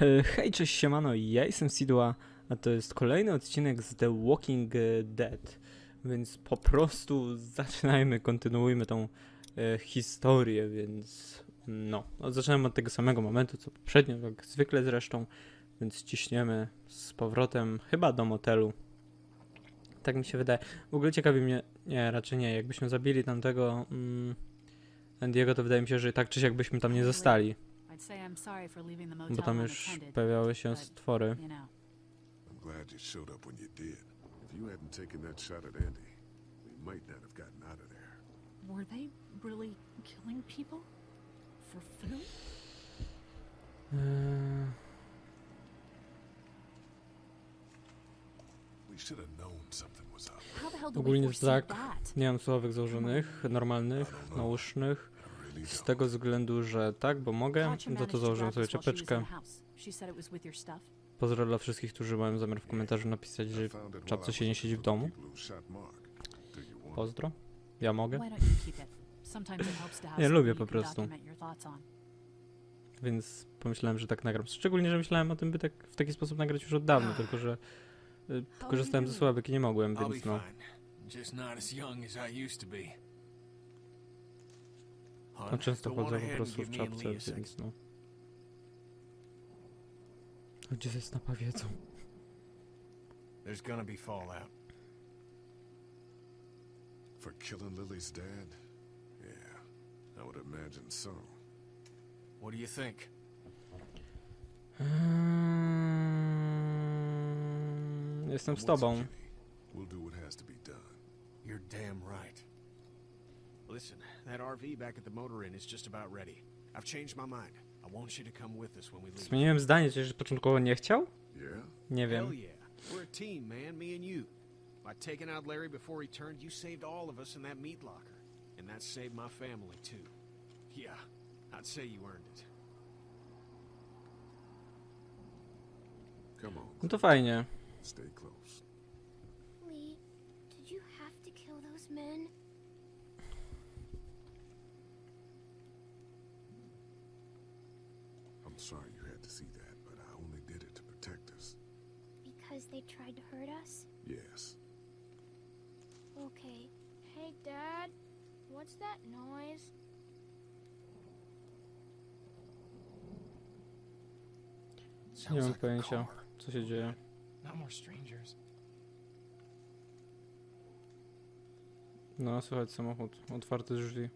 E, Hej, cześć, siemano, ja jestem Sidła, a to jest kolejny odcinek z The Walking e, Dead, więc po prostu zaczynajmy, kontynuujmy tą e, historię, więc no, no, zaczynamy od tego samego momentu, co poprzednio, jak zwykle zresztą, więc ciśniemy z powrotem chyba do motelu. Tak mi się wydaje. W ogóle ciekawi mnie, nie, raczej nie, jakbyśmy zabili tamtego mm, Andiego, to wydaje mi się, że tak czy siak byśmy tam nie zostali. I'd say I'm sorry for leaving the motel Bo tam już unattended, pojawiały się stwory. You know, I'm glad you showed up when you did. If you hadn't taken that shot at Andy, we might not have gotten out of there. Were they really killing people? For food? We should have known something was up. How the hell do we Ogólnie foresee tak. that? nie mam słuchawek założonych, normalnych, nausznych. Z tego względu, że tak, bo mogę, za to założyłem sobie stuff. Pozdro dla wszystkich, którzy mają zamiar w komentarzu napisać, że czapce się nie siedzi w domu. Pozdro. Ja mogę, something lubię po prostu. więc pomyślałem, że tak nagram. Szczególnie, że myślałem o tym, by tak w taki sposób nagrać już od dawna, tylko że y, korzystałem ze słuchawek i nie mogłem, więc no. Just not as young as I used to be. No często chodzę po prostu w give me and czapce, Lee a second. więc no. A Gdzie ze snapa wiedzą? There's gonna be fallout. For killing Lily's dad? Yeah, I would imagine so. What do you think? Eee, Jestem z What's tobą. We'll do what has to be done. You're damn right. Listen, that RV back at the motor inn is just about ready. I've changed my mind. I want you to come with us when we leave. Zmieniłem zdanie, coś, że początkowo nie chciał? Yeah? Nie Hell wiem. yeah. We're a team, man, me and you. By taking out Larry before he turned, you saved all of us in that meat locker. And that saved my family, too. Yeah, I'd say you earned it. Come on. No to fajnie. Stay close. Hurt us? Yes. Okay. Hey, Dad. What's that noise? Nie Sounds mam like a pojęcia, car. co się dzieje. Not more strangers. No, słychać samochód. Otwarte drzwi.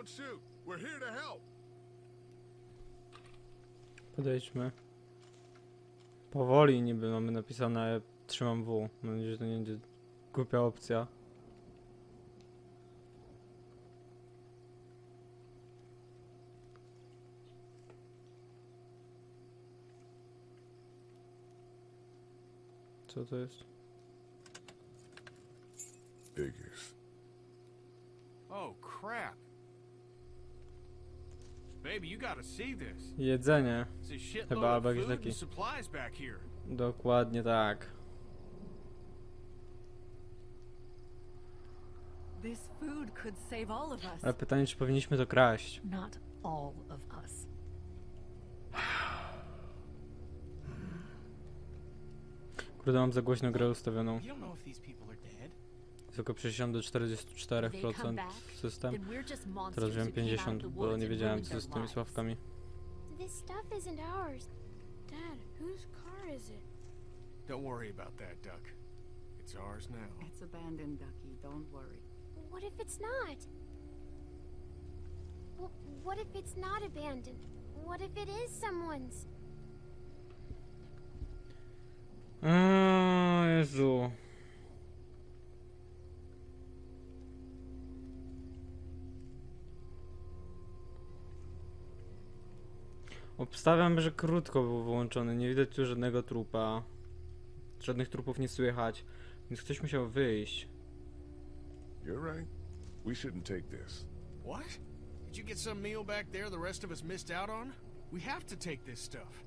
Don't shoot! We're here to help! Podejdźmy. Powoli niby mamy napisane, ale trzymam W. Mam nadzieję, że to nie będzie głupia opcja. Co to jest? Figures. Oh, crap. Jedzenie. Chyba albo jakiś food taki- and supplies back here. Dokładnie tak. This food could save all of us. Ale pytanie, czy powinniśmy to kraść? Not all of us. Kurde, mam za głośno grę ustawioną. Tylko 60 do 44% system. Teraz wziąłem who came out of 50, the bo nie wiedziałem co z tymi sławkami. This stuff isn't ours. Dad, whose car is it? Don't worry about that, Duck. It's ours now. It's abandoned, Ducky. Don't worry. What if it's not? Well, what if it's not abandoned? What if it is someone's? O Jezu. Obstawiam, że krótko był wyłączony. Nie widać tu żadnego trupa. Żadnych trupów nie słychać. Więc ktoś musiał wyjść. You're right. We shouldn't take this. What? Did you get some meal back there the rest of us missed out on? We have to take this stuff.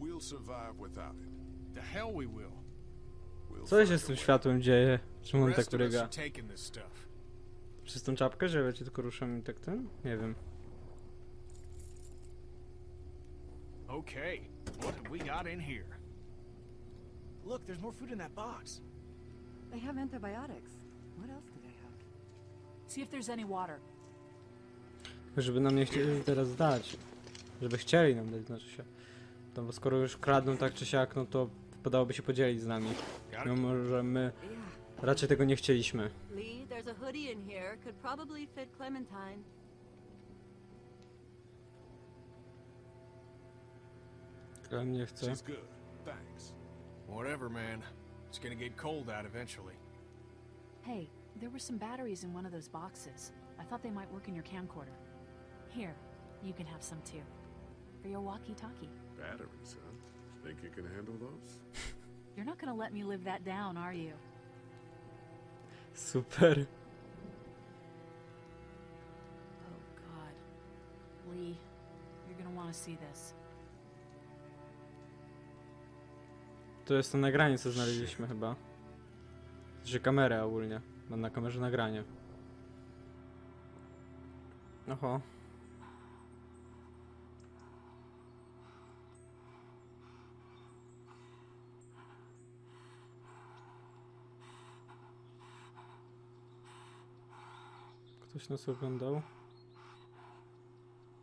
We'll survive without it. The hell we will. We'll Co się z tym światłem dzieje? Czemu on tak ryga? taking this stuff. Przez tą czapkę, że wiecie, tylko ruszam i tak ten? Nie wiem. Okay, what have we got in here? Look, there's more food in that box. They have antibiotics. What else do they have? See if there's any water. Żeby nam nie chcieli teraz dać. Żeby chcieli nam dać, znaczy się. No bo skoro już kradną tak czy siak, no to wypadałoby się podzielić z nami. Got it? Mimo, że my raczej tego nie chcieliśmy. Lee, a hoodie in here. Could probably fit Clementine. Ale nie chcę. She's good. Thanks. Whatever, man. It's gonna get cold out eventually. Hey, there were some batteries in one of those boxes. I thought they might work in your camcorder. Here, you can have some too. For your walkie-talkie. Batteries, huh? Think you can handle those? You're not gonna let me live that down, are you? Super. Lee, you're gonna wanna see this. To jest to nagranie, co znaleźliśmy chyba. Że kamerę ogólnie. Mam na kamerze nagranie. Oho. Ktoś nas oglądał?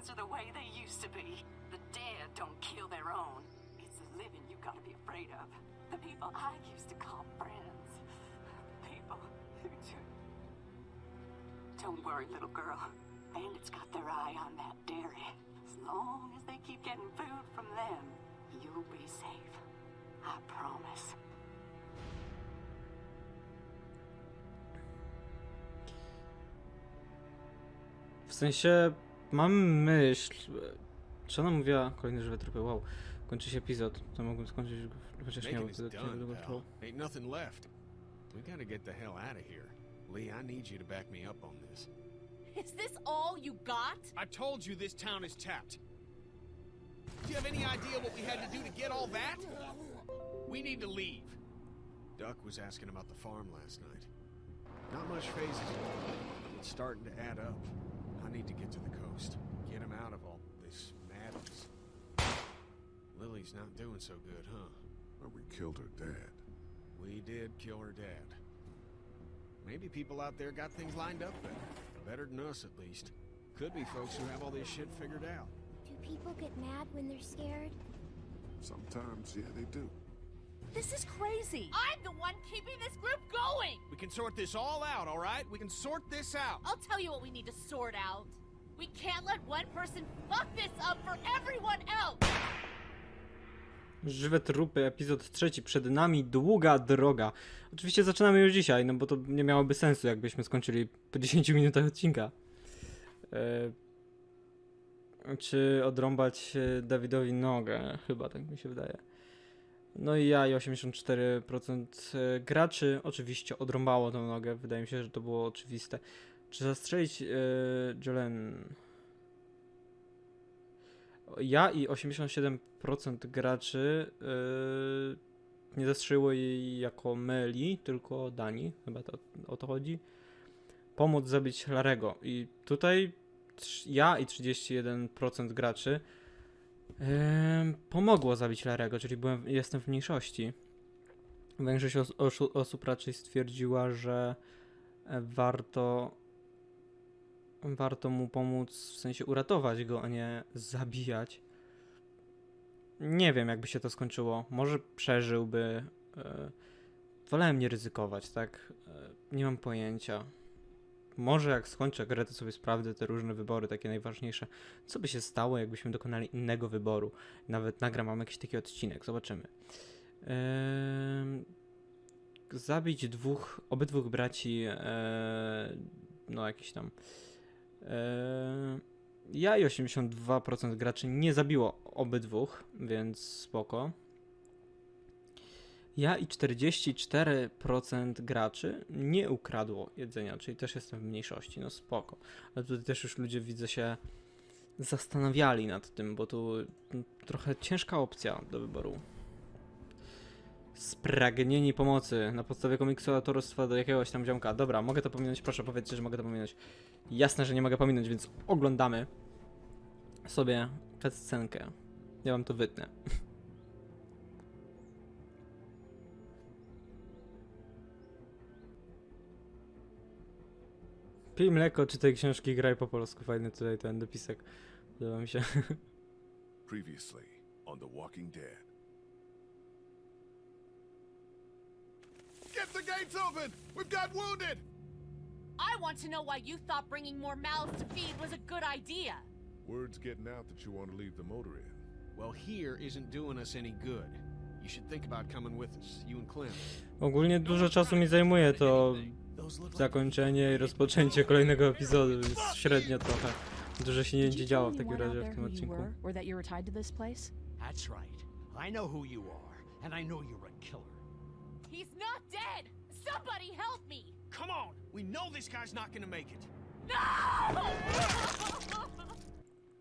things are the way they used to be. The dead don't kill their own. It's the living you gotta be afraid of. The people I used to call friends. People who just... Don't worry, little girl. Bandits got their eye on that dairy. As long as they keep getting food from them, you'll be safe. I promise. W sensie mam myśl. Czy ona mówiła kolejne żywe trupy? Wow. Kończy się epizod. To mogłem skończyć go chociaż nie, bo Making is done, długo Ain't nothing left. We gotta get the hell out of here. Lee, I need you to back me up on this. Is this all you got? I told you this town is tapped. Do you have any idea what we had to do to get all that? We need to leave. Duck was asking about the farm last night. Not much phases yet. It's starting to add up. I need to get to the coast. Get him out of all this madness. Lily's not doing so good, huh? Well, we killed her dad. We did kill her dad. Maybe people out there got things lined up better. Better than us, at least. Could be folks who have all this shit figured out. Do people get mad when they're scared? Sometimes, yeah, they do. This is crazy. I'm the one keeping this group going. We can sort this all out, all right? We can sort this out. I'll tell you what we need to sort out. We can't let one person fuck this up for everyone else. Żywe trupy, epizod trzeci. Przed nami długa droga. Oczywiście zaczynamy już dzisiaj, no bo to nie miałoby sensu, jakbyśmy skończyli po 10 minutach odcinka. E, czy odrąbać e, Dawidowi nogę? Chyba tak mi się wydaje. No i ja i 84% e, graczy oczywiście odrąbało tę nogę. Wydaje mi się, że to było oczywiste. Czy zastrzelić e, Jolen? Ja i 87% graczy yy, nie zastrzeliło jej jako Meli, tylko Dani, chyba to, o to chodzi. Pomóc zabić Larego. I tutaj ja i 31% graczy yy, pomogło zabić Larego, czyli byłem, jestem w mniejszości. Większość os- osób raczej stwierdziła, że warto warto mu pomóc, w sensie uratować go, a nie zabijać. nie wiem, jakby się to skończyło. Może przeżyłby. E, wolałem nie ryzykować, tak? E, nie mam pojęcia. Może jak skończę grę, to sobie sprawdzę te różne wybory, takie najważniejsze. Co by się stało, jakbyśmy dokonali innego wyboru? Nawet nagram mam jakiś taki odcinek, zobaczymy. Zabić dwóch, obydwóch braci, e, no jakiś tam. E, ja i 82% graczy nie zabiło obydwóch, więc spoko. Ja i 44% graczy nie ukradło jedzenia, czyli też jestem w mniejszości, no spoko. Ale tutaj też już ludzie widzę się zastanawiali nad tym, bo tu mm, trochę ciężka opcja do wyboru. Spragnieni pomocy na podstawie komiksu autorstwa do jakiegoś tam ziomka. Dobra, mogę to pominąć, proszę powiedzcie, że mogę to pominąć. Jasne, że nie mogę pominąć, więc oglądamy sobie scenkę. Ja wam to wytnę. Pij mleko, czytaj książki, graj po polsku. Fajny tutaj ten dopisek. Podoba mi się. Previously on The Walking Dead. Get the gates open! We've got wounded! I want to know why you thought bringing more mouths to feed was a good idea. Word's getting out that you want to leave the motor in. Well, here isn't doing us any good. You should think about coming with us, you and Clem. Ogólnie dużo czasu mi zajmuje to zakończenie i rozpoczęcie kolejnego epizodu, więc średnio trochę. Dużo się nie będzie działo w takim razie w tym odcinku. That's right. I know who you are, and I know you're a killer. He's not dead! Somebody help me! Come on! We know this guy's not gonna make it. No!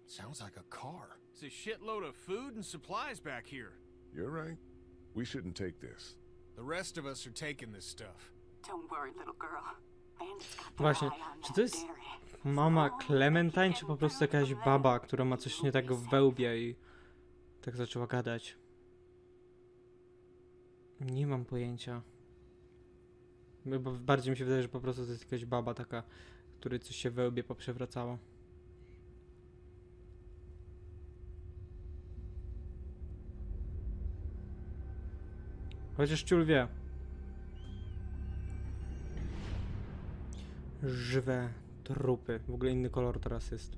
Sounds like a car. It's a shitload of food and supplies back here. You're right. We shouldn't take this. The rest of us are taking this stuff. Właśnie, czy to jest mama Clementine, czy po prostu jakaś baba, która ma coś nie tak w wełbie i tak zaczęła gadać? Nie mam pojęcia. Bardziej mi się wydaje, że po prostu to jest jakaś baba taka, której coś się wełbie poprzewracało. Chociaż ciul wie. Żywe trupy. W ogóle inny kolor teraz jest.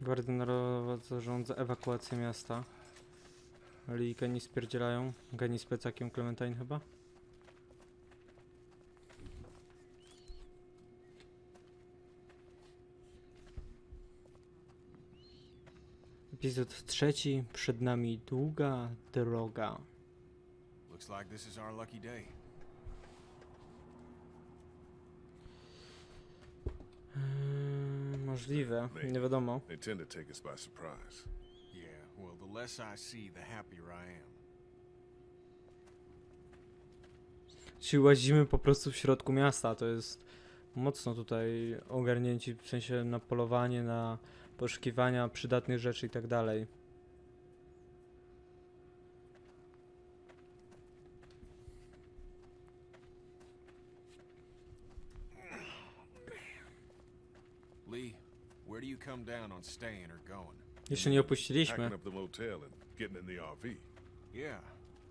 Gwardia Narodowa zarządza ewakuację miasta. Ale i Geni spierdzielają. Geni z plecakiem Clementine chyba. Epizod trzeci. Przed nami długa droga. Looks like this is our lucky day. Eee, możliwe. Nie wiadomo. They tend to take us by surprise. Yeah, well, the less I see, the happier I am. Czyli łazimy po prostu w środku miasta. To jest mocno tutaj ogarnięci, w sensie na polowanie, na poszukiwania przydatnych rzeczy i tak dalej. Come down on staying or going? Jeszcze nie opuściliśmy. Packing up the motel and getting in the RV. Yeah,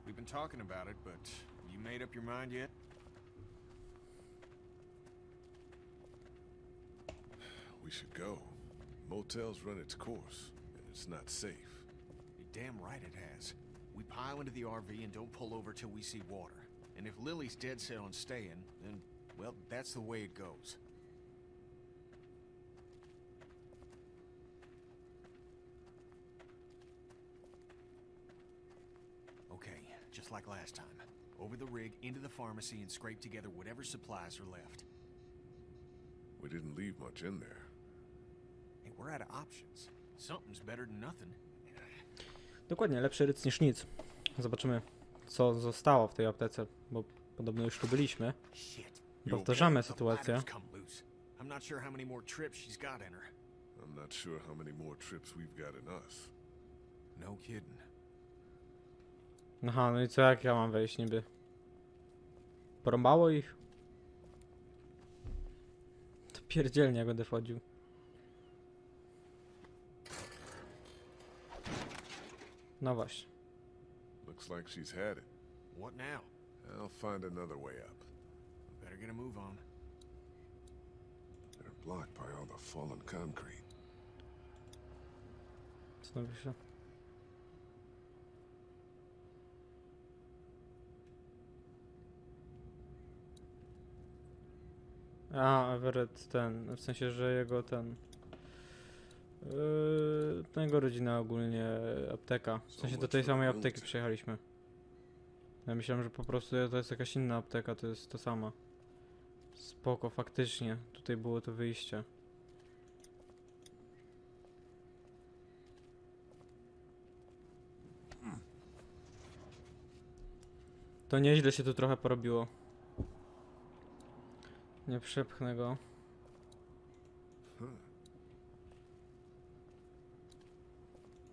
we've been talking about it, but you made up your mind yet? We should go. Motel's run its course, and it's not safe. You're damn right it has. We pile into the RV and don't pull over till we see water. And if Lily's dead set on staying, then, well, that's the way it goes. The rig, into the pharmacy, and scrape together whatever supplies are left. We didn't leave much in there. Hey, we're out of options. Something's better than nothing. Dokładnie, lepszy ryc niż nic. Zobaczymy, co zostało w tej aptece, bo podobno już tu byliśmy. Shit. Powtarzamy sytuację. I'm not sure how many more trips she's got in her. I'm not sure how many more trips we've got in us. No kidding. Aha, no i co, jak ja mam wejść niby? Porąbało ich? To pierdzielnie jak będę wchodził. No właśnie. Looks like she's had. What now? I'll find another way up. Better get a move on. They're blocked by all the fallen concrete. Się. A, Everett ten, w sensie, że jego ten... Yy, to jego rodzina ogólnie apteka. W sensie do tej samej apteki przyjechaliśmy. Ja myślałem, że po prostu to jest jakaś inna apteka, to jest to sama. Spoko, faktycznie. Tutaj było to wyjście. To nieźle się tu trochę porobiło. Nie przepchnę go.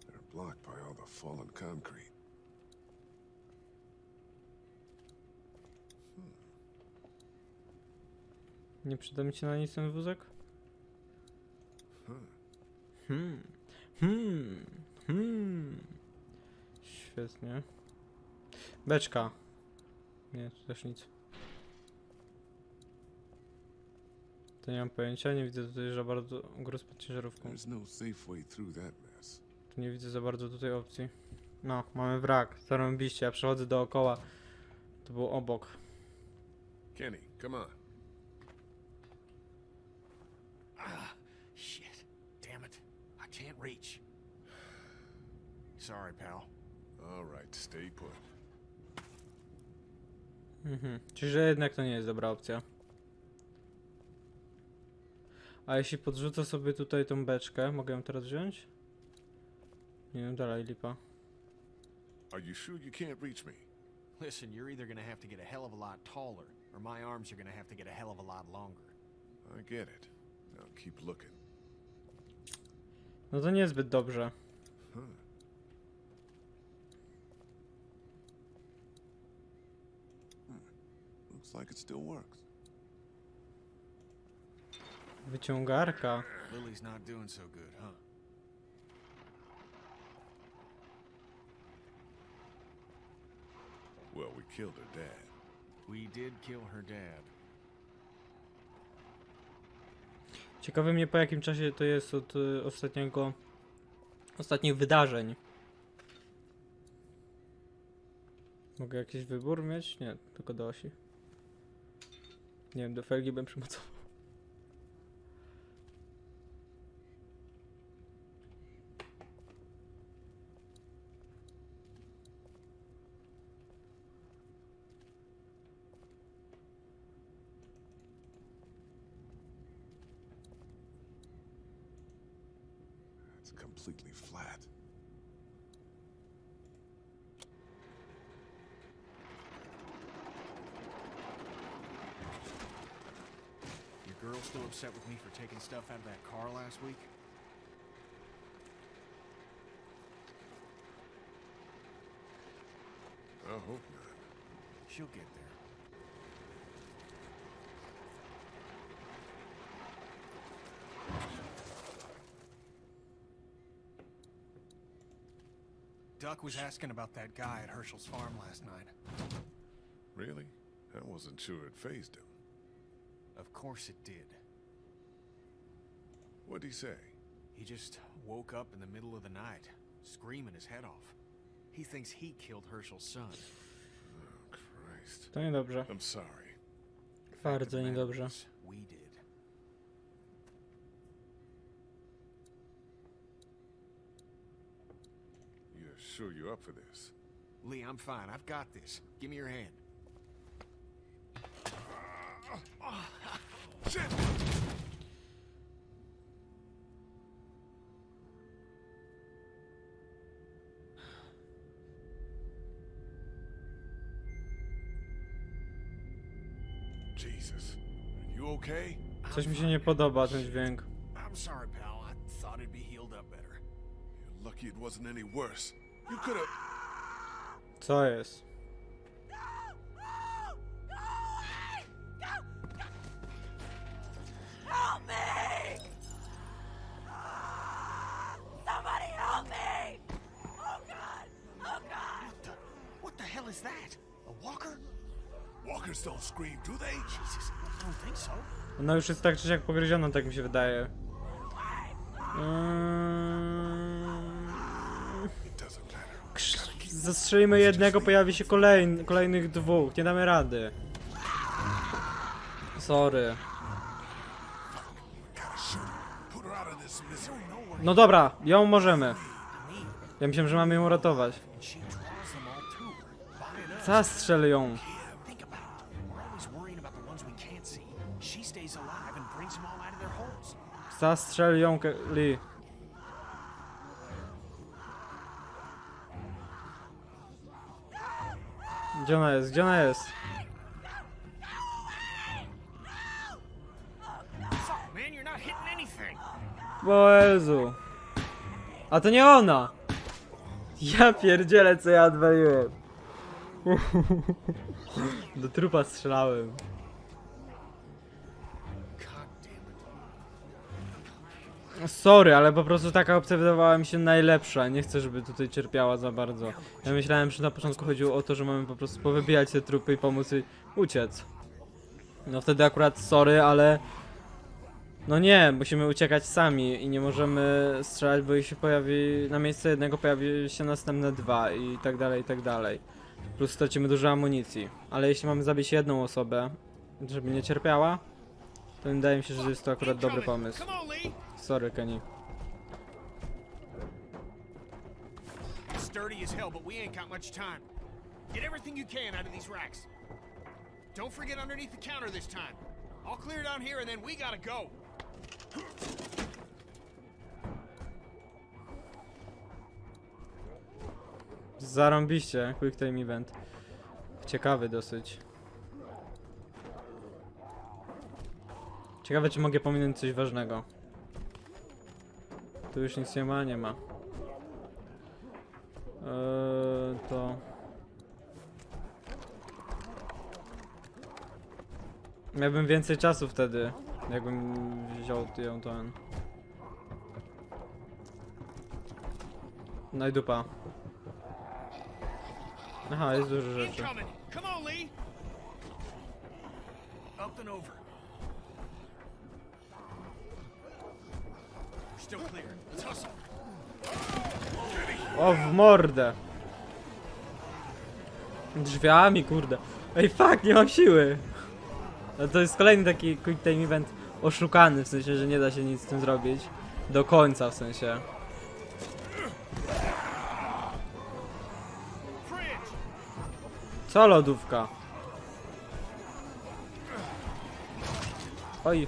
They're blocked by all the fallen concrete. Nie przyda mi się na nic ten wózek? Hmm. Hmm. Hmm. Świetnie. Beczka. Nie, też nic. To nie mam pojęcia, nie widzę tutaj za bardzo gruz pod ciężarówką. There's no safe way through that mess. Tu nie widzę za bardzo tutaj opcji. No, mamy wrak, zarąbiście, ja przechodzę dookoła. To było obok. Kenny, come on. Ah, shit. Damn it. I can't reach. Sorry, pal. All right, stay put. Mhm. Czyli, że jednak to nie jest dobra opcja. A jeśli podrzucę sobie tutaj tą beczkę, mogę ją teraz wziąć? Nie wiem, dalej lipa. Are you sure you can't reach me? Listen, you're either gonna have to get a hell of a lot taller, or my arms are gonna have to get a hell of a lot longer. I get it. Now keep looking. No to niezbyt dobrze. Huh. Hmm. Looks like it still works. Wyciągarka. Lily's not doing so good, huh? Well, we killed her dad. We did kill her dad. Ciekawe mnie po jakim czasie to jest od y, ostatniego... Ostatnich wydarzeń. Mogę jakiś wybór mieć? Nie, tylko do osi. Nie wiem, do felgi bym przymocował. Taking stuff out of that car last week? I hope not. She'll get there. Duck was asking about that guy at Herschel's farm last night. Really? I wasn't sure it phased him. Of course it did. What'd he say? He just woke up in the middle of the night, screaming his head off. He thinks he killed Herschel's son. Oh, Christ. To niedobrze. I'm sorry. Fact of the Bardzo matter niedobrze. is, We did. You're sure you're up for this? Lee, I'm fine. I've got this. Give me your hand. Ah! Shit! Jesus. Are you okay? Coś mi się nie podoba ten dźwięk. I'm sorry, pal. I thought it'd be healed up better. You're lucky it wasn't any worse. You could have. Co jest? Ona już jest tak czy siak pogryziona, tak mi się wydaje. Krz- Zastrzelimy jednego, pojawi się kolejny, kolejnych dwóch. Nie damy rady. Sorry. No dobra, ją możemy. Ja myślałem, że mamy ją uratować. She draws Zastrzel ją, Lee. Gdzie ona jest? Gdzie ona jest? Jezu. A to nie ona! Ja pierdzielę, co ja odwaliłem. Do trupa strzelałem. Sorry, ale po prostu taka opcja wydawała mi się najlepsza. Nie chcę, żeby tutaj cierpiała za bardzo. Ja myślałem, że na początku chodziło o to, że mamy po prostu powybijać te trupy i pomóc jej uciec. No wtedy akurat sorry, ale... No nie, musimy uciekać sami i nie możemy strzelać, bo jeśli pojawi... Na miejsce jednego pojawi się następne dwa i tak dalej, i tak dalej. Plus stracimy dużo amunicji. Ale jeśli mamy zabić jedną osobę, żeby nie cierpiała, to wydaje mi się, że jest to akurat dobry pomysł. Sorry, Kenny. Sturdy as hell, but we ain't got much time. Get everything you can out of these racks. Don't forget underneath the counter this time. I'll clear down here and then we gotta go. Zarąbiście, quick time event. Ciekawy dosyć. Ciekawe, czy mogę pominąć coś ważnego. Tu już nic nie ma, nie ma. Eee, to... Miałbym więcej czasu wtedy, jakbym wziął ją ten. No i dupa. Aha, jest dużo rzeczy. Incoming. Come on, Lee. Up and over. We're still clear. Let's hustle. O, w mordę! Drzwiami, kurde. Ej, fuck, nie mam siły! No to jest kolejny taki quick time event oszukany, w sensie, że nie da się nic z tym zrobić. Do końca, w sensie. Co lodówka? Oj,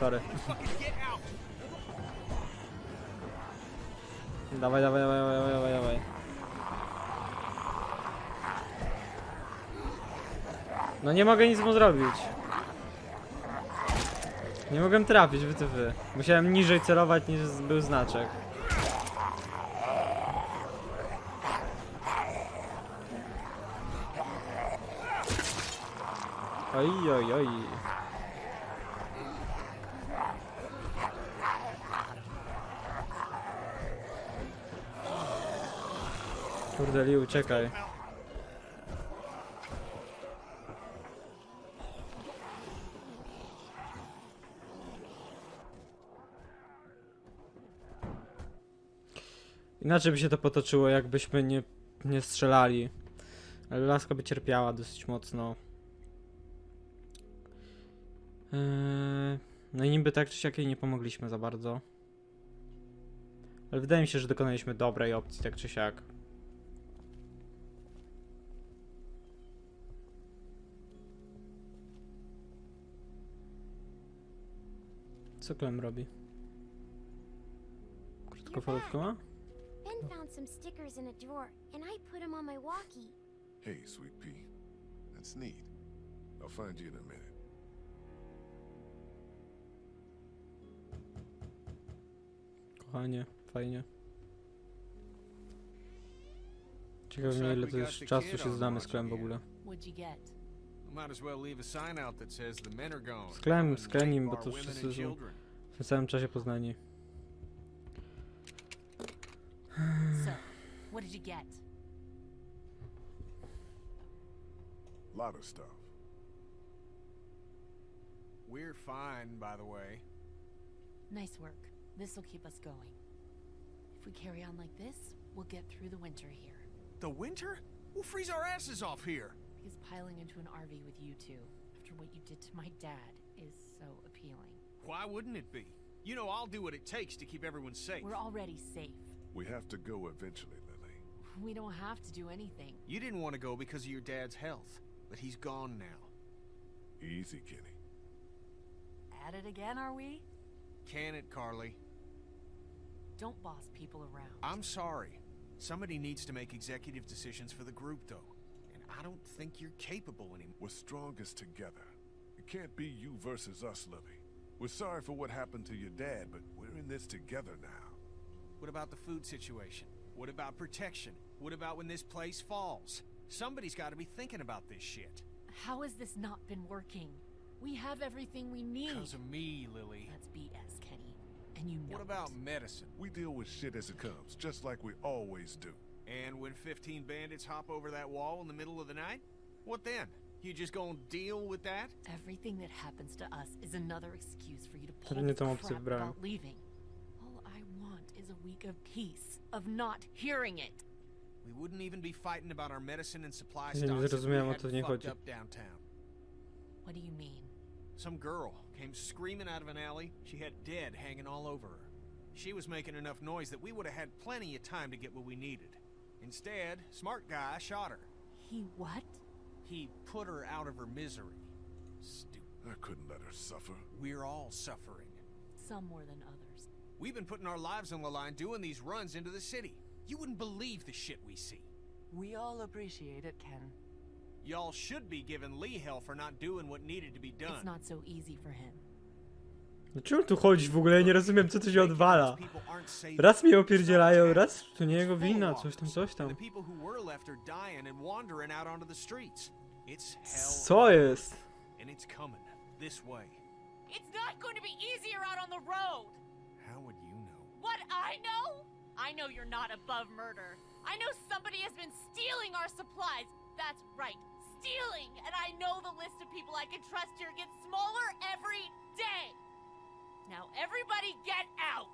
sorry. Dawaj, dawaj, dawaj, dawaj, dawaj, dawaj. No nie mogę nic mu zrobić. Nie mogłem trafić, wy ty wy. Musiałem niżej celować niż był znaczek. Oj, oj, oj. Kurde, uciekaj. Inaczej by się to potoczyło, jakbyśmy nie, nie strzelali. Ale laska by cierpiała dosyć mocno. Eee, no i niby tak czy siak jej nie pomogliśmy za bardzo. Ale wydaje mi się, że dokonaliśmy dobrej opcji, tak czy siak. Co Clem robi? Krótkofalówkę ma? Ben found some stickers in a drawer, and I put them on my walkie. Hey, Sweet Pea. That's neat. I'll find you in a minute. Kochanie, fajnie. Ciekawe mnie ile to już czasu się znamy z Clem w ogóle. What'd you get? Might as well leave a sign out that says the men are gone. Z Clem, and z bo to wszyscy są w tym samym czasie poznani. So, what did you get? A lot of stuff. We're fine, by the way. Nice work. This'll keep us going. If we carry on like this, we'll get through the winter here. The winter? We'll freeze our asses off here. Because piling into an RV with you two, after what you did to my dad, is so appealing. Why wouldn't it be? You know I'll do what it takes to keep everyone safe. We're already safe. We have to go eventually, Lily. We don't have to do anything. You didn't want to go because of your dad's health, but he's gone now. Easy, Kenny. At it again, are we? Can it, Carly? Don't boss people around. I'm sorry. Somebody needs to make executive decisions for the group, though. And I don't think you're capable anymore. We're strongest together. It can't be you versus us, Lily. We're sorry for what happened to your dad, but we're in this together now. What about the food situation? What about protection? What about when this place falls? Somebody's got to be thinking about this shit. How has this not been working? We have everything we need. Because of me, Lily. That's BS, Kenny. And you know What about it. medicine? We deal with shit as it comes, just like we always do. And when 15 bandits hop over that wall in the middle of the night? What then? You just gonna deal with that? Everything that happens to us is another excuse for you to Ale pull nie the tą crap about leaving. All I want is a week of peace, of not hearing it. We wouldn't even be fighting about our medicine and supply Ja nie stocks if we zrozumiałem, o hadn't co w fucked up downtown. What do you mean? Some girl came screaming out of an alley. She had dead hanging all over her. She was making enough noise that we would have had plenty of time to get what we needed. Instead, smart guy shot her. He what? He put her out of her misery. Stupid. I couldn't let her suffer. We're all suffering. Some more than others. We've been putting our lives on the line doing these runs into the city. You wouldn't believe the shit we see. We all appreciate it, Ken. Y'all should be giving Lee hell for not doing what needed to be done. It's not so easy for him. O czym tu chodzi w ogóle? Ja nie rozumiem, co tu się odwala. Raz mnie opierdzielają, raz to nie jego wina, coś tam, coś tam. Co jest? It's not going to be easier out on the road! How would you know? What I know? I know you're not above murder. I know somebody has been stealing our supplies. That's right, stealing! And I know the list of people I can trust here gets smaller every day! Now everybody get out!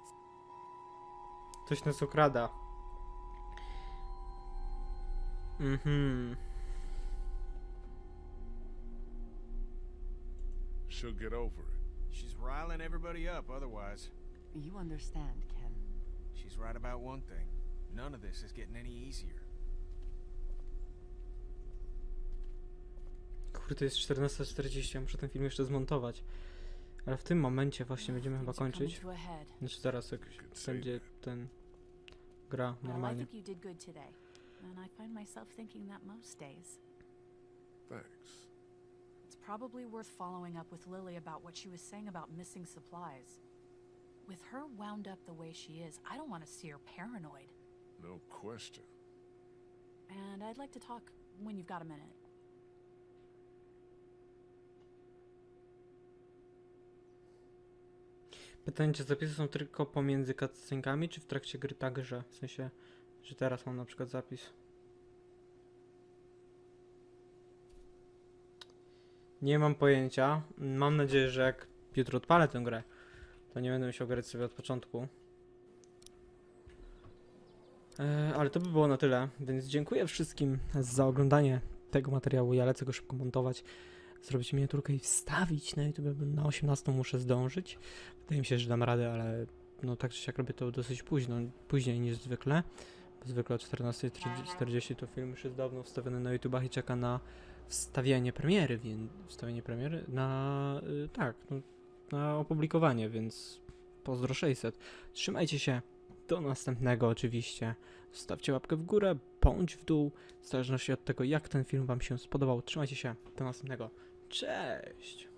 Ktoś nas okrada. Mhm. She'll get over it. She's riling everybody up otherwise. You understand, Ken. She's right about one thing. None of this is getting any easier. Kurde, jest 14.40, ja muszę ten film jeszcze zmontować. Ale w tym momencie właśnie będziemy chyba kończyć. Znaczy zaraz jak będzie ten gra normalnie. think you did good today. And I find myself thinking that most days. Thanks. It's probably worth following up with Lily about what she was saying about missing supplies. With her wound up the way she is, I don't want to see her paranoid. No question. And I'd like to talk when you've got a minute. Pytanie, czy zapisy są tylko pomiędzy cutscenkami, czy w trakcie gry także? W sensie, że teraz mam na przykład zapis. Nie mam pojęcia. Mam nadzieję, że jak jutro odpalę tę grę, to nie będę musiał grać sobie od początku. E, ale to by było na tyle, więc dziękuję wszystkim za oglądanie tego materiału. Ja lecę go szybko montować, zrobić miniaturkę i wstawić na YouTube. Na 18 muszę zdążyć. Wydaje mi się, że dam radę, ale no tak czy siak robię to dosyć późno, później niż zwykle. Zwykle o 14.40 to film już jest dawno wstawiony na YouTubach i czeka na wstawienie premiery, więc wstawienie premiery na y, tak, no, na opublikowanie, więc pozdro 600. Trzymajcie się, do następnego oczywiście. Zostawcie łapkę w górę, bądź w dół, w zależności od tego jak ten film wam się spodobał. Trzymajcie się, do następnego. Cześć!